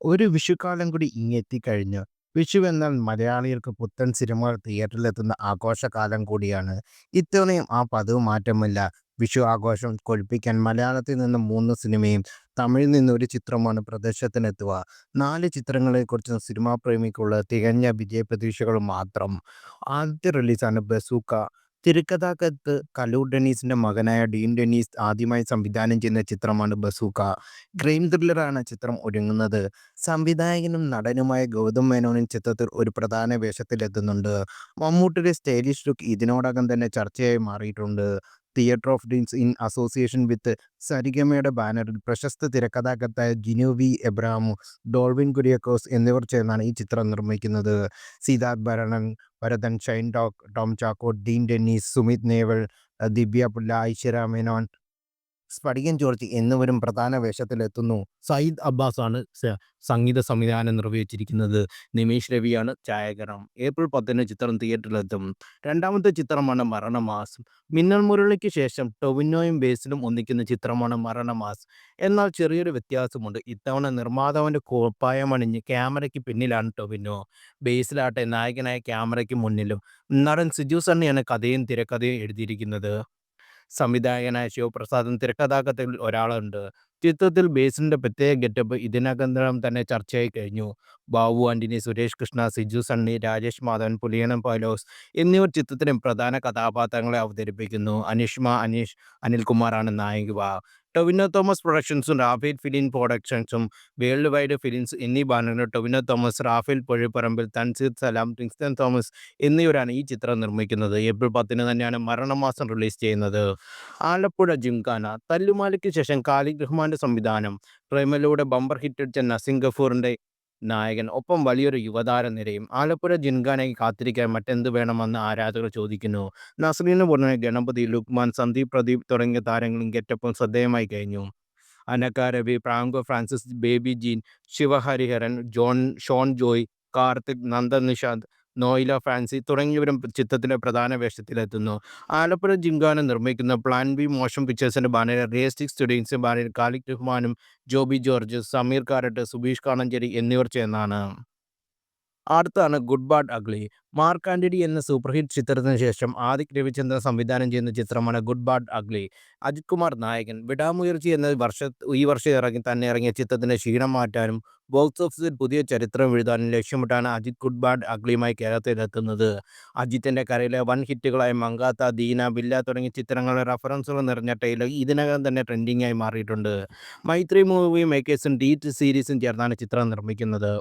ഒരു വിഷുക്കാലം കൂടി ഇങ്ങെത്തിക്കഴിഞ്ഞു. വിഷു എന്നാൽ മലയാളികൾക്ക് പുത്തൻ സിനിമകൾ തിയേറ്ററിലെത്തുന്ന ആഘോഷകാലം കൂടിയാണ്. ഇത്തവണയും ആ പതിവ് മാറ്റമില്ല. വിഷു ആഘോഷം കൊഴിപ്പിക്കാൻ മലയാളത്തിൽ നിന്ന് മൂന്ന് സിനിമയും തമിഴിൽ നിന്ന് ഒരു ചിത്രമാണ് പ്രദർശനത്തിനെത്തുക. നാല് ചിത്രങ്ങളെക്കുറിച്ചും സിനിമാ പ്രേമിക്കുള്ള തികഞ്ഞ വിജയപ്രതീക്ഷകൾ മാത്രം. ആദ്യത്തെ റിലീസാണ് ബസൂക്ക. തിരക്കഥാകൃത്ത് കലൂർ ഡെന്നീസിന്റെ മകനായ ഡീൻ ഡെന്നീസ് ആദ്യമായി സംവിധാനം ചെയ്യുന്ന ചിത്രമാണ് ബസൂക്ക. ക്രൈം ത്രില്ലറാണ് ചിത്രം ഒരുങ്ങുന്നത്. സംവിധായകനും നടനുമായ ഗൗതം മേനോനും ചിത്രത്തിൽ ഒരു പ്രധാന വേഷത്തിലെത്തുന്നുണ്ട്. മമ്മൂട്ടിയുടെ സ്റ്റൈലിഷ് ലുക്ക് ഇതിനോടകം തന്നെ ചർച്ചയായി മാറിയിട്ടുണ്ട്. Theatre of dreams in association with സരിഗമയുടെ ബാനറിൽ പ്രശസ്ത തിരക്കഥാകൃത്തായ ജിനോവി വി. എബ്രഹാമും ഡോൾവിൻ കുര്യാക്കോസ് എന്നിവർ ചേർന്നാണ് ഈ ചിത്രം നിർമ്മിക്കുന്നത്. സീതാർ ഭരണൻ, ഭരതൻ, ഷൈൻ ടോം ടോം ചാക്കോ, ഡീൻ ഡെന്നീസ്, സുമിത് നേവൽ, ദിവ്യ പുല്ല, ഐശ്വര്യ മേനോൻ, സ്ഫടികൻ ജോർജ് എന്നിവരും പ്രധാന വേഷത്തിലെത്തുന്നു. സയ്യിദ് അബ്ബാസ് ആണ് സംഗീത സംവിധാനം നിർവഹിച്ചിരിക്കുന്നത്. നിമേഷ് രവിയാണ് ഛായാഗ്രഹം ഏപ്രിൽ പത്തിന് ചിത്രം തിയേറ്ററിലെത്തും. രണ്ടാമത്തെ ചിത്രമാണ് മരണമാസ്. മിന്നൽ മുരളിക്ക് ശേഷം ടൊവിനോയും ബേസിലും ഒന്നിക്കുന്ന ചിത്രമാണ് മരണമാസ്. എന്നാൽ ചെറിയൊരു വ്യത്യാസമുണ്ട്. ഇത്തവണ നിർമ്മാതാവിന്റെ കോപ്പായമണിഞ്ഞ് ക്യാമറയ്ക്ക് പിന്നിലാണ് ടൊവിനോ. ബേസിലാട്ടെ നായകനായ ക്യാമറയ്ക്ക് മുന്നിലും. നടൻ സിജു സണ്ണിയാണ് കഥയും തിരക്കഥയും എഴുതിയിരിക്കുന്നത്. സംവിധായകനായ ശിവപ്രസാദും തിരക്കഥാകത്തിൽ ഒരാളുണ്ട്. ചിത്രത്തിൽ ബേസിന്റെ പ്രത്യേക ഗെറ്റപ്പ് ഇതിനകം തന്നെ ചർച്ചയായി കഴിഞ്ഞു. ബാബു ആന്റണി സുരേഷ് കൃഷ്ണ, സിജു സണ്ണി, രാജേഷ് മാധവൻ, പുലിയനം പൈലോസ് എന്നിവർ ചിത്രത്തിലെ പ്രധാന കഥാപാത്രങ്ങളെ അവതരിപ്പിക്കുന്നു. അനിഷ്മ അനീഷ് അനിൽകുമാറാണ് നായിക. ടൊവിനോ തോമസ് പ്രൊഡക്ഷൻസും റാഫേൽ ഫിലിം പ്രൊഡക്ഷൻസും വേൾഡ് വൈഡ് ഫിലിംസ് എന്നീ ബാനറിൽ ടൊവിനോ തോമസ്, റാഫേൽ പൊഴിപ്പറമ്പിൽ, തൻസീർ സലാം, കിങ്സ്റ്റൺ തോമസ് എന്നിവരാണ് ഈ ചിത്രം നിർമ്മിക്കുന്നത്. ഏപ്രിൽ പത്തിന് തന്നെയാണ് മരണമാസം റിലീസ് ചെയ്യുന്നത്. ആലപ്പുഴ ജിംഖാന തല്ലുമാലയ്ക്ക് ശേഷം കാലിക് റഹ്മാന്റെ സംവിധാനം. പ്രേമലൂടെ ബമ്പർ ഹിറ്റടിച്ച നസീം ഗഫൂറിന്റെ നായകൻ. ഒപ്പം വലിയൊരു യുവതാര നിരയും ആലപ്പുഴ ജിംഖാനയ്ക്ക് കാത്തിരിക്കാൻ മറ്റെന്ത് വേണമെന്ന് ആരാധകർ ചോദിക്കുന്നു. നസ്രീന് പുറമെ ഗണപതി, ലുക്മാൻ, സന്ദീപ് പ്രദീപ് തുടങ്ങിയ താരങ്ങളും ഗെറ്റപ്പും ശ്രദ്ധേയമായി കഴിഞ്ഞു. അനക്ക രവി, പ്രാങ്കോ ഫ്രാൻസിസ്, ബേബി ജീൻ, ശിവഹരിഹരൻ, ജോൺ ഷോൺ ജോയ്, കാർത്തിക്, നന്ദൻ നിഷാദ്, നോയില ഫാൻസി തുടങ്ങിയവരും ചിത്രത്തിലെ പ്രധാന വേഷത്തിലെത്തുന്നു. ആലപ്പുഴ ജിംഗാന നിർമ്മിക്കുന്ന പ്ലാൻ ബി മോഷൻ പിക്ചേഴ്സിന്റെ ബാനറിൽ റിയസ്റ്റിക് സ്റ്റുഡിയൻസിന്റെ ബാനറിൽ കാലിക് റഹ്മാനും ജോബി ജോർജ്, സമീർ കാരട്ട്, സുബീഷ് കാണഞ്ചേരി എന്നിവർ ചേർന്നാണ്. അടുത്തതാണ് good bad ugly. Mark Antony എന്ന സൂപ്പർ ഹിറ്റ് ചിത്രത്തിന് ശേഷം ആദിക് രവിചന്ദ്രൻ സംവിധാനം ചെയ്യുന്ന ചിത്രമാണ് good bad ugly. Ajith Kumar നായകൻ. വിടാമുയർച്ചി എന്ന വർഷ ഈ വർഷം ഇറങ്ങി തന്നെ ഇറങ്ങിയ ചിത്രത്തിന്റെ ക്ഷീണം മാറ്റാനും ബോക്സ് ഓഫീസിൽ പുതിയ ചരിത്രം എഴുതാനും ലക്ഷ്യമിട്ടാണ് അജിത് ഗുഡ് ബാഡ് അഗ്ലിയുമായി കേരളത്തിലെത്തുന്നത്. അജിത്തിന്റെ കരയിലെ വൻ ഹിറ്റുകളായ മങ്കാത്ത, ദീന, ബില്ല തുടങ്ങിയ ചിത്രങ്ങളുടെ റഫറൻസുകൾ നിറഞ്ഞ ടൈലർ ഇതിനകം തന്നെ ട്രെൻഡിങ്ങായി മാറിയിട്ടുണ്ട്. മൈത്രി മൂവി മേക്കേഴ്സും ഡീറ്റ് സീരീസും ചേർന്നാണ് ചിത്രം നിർമ്മിക്കുന്നത്.